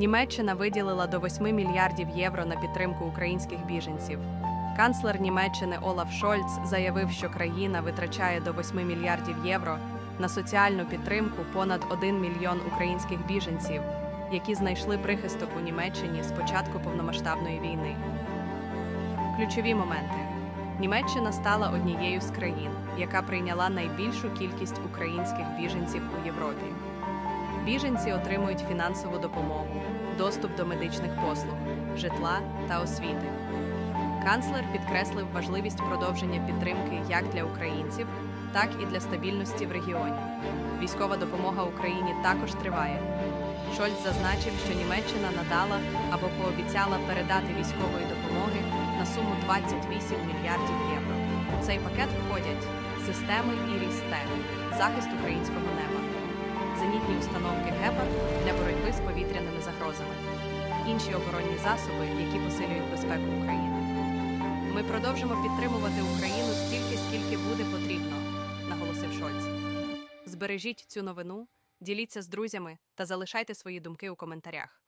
Німеччина виділила до 8 мільярдів євро на підтримку українських біженців. Канцлер Німеччини Олаф Шольц заявив, що країна витрачає до 8 мільярдів євро на соціальну підтримку понад 1 мільйон українських біженців, які знайшли прихисток у Німеччині з початку повномасштабної війни. Ключові моменти: Німеччина стала однією з країн, яка прийняла найбільшу кількість українських біженців у Європі. Біженці отримують фінансову допомогу, доступ до медичних послуг, житла та освіти. Канцлер підкреслив важливість продовження підтримки як для українців, так і для стабільності в регіоні. Військова допомога Україні також триває. Шольц зазначив, що Німеччина надала або пообіцяла передати військової допомоги на суму 28 мільярдів євро. У цей пакет входять системи ІРІС-Т, захист українського неба, установки «Гепард» для боротьби з повітряними загрозами, інші оборонні засоби, які посилюють безпеку України. Ми продовжимо підтримувати Україну стільки, скільки буде потрібно, наголосив Шольц. Збережіть цю новину, діліться з друзями та залишайте свої думки у коментарях.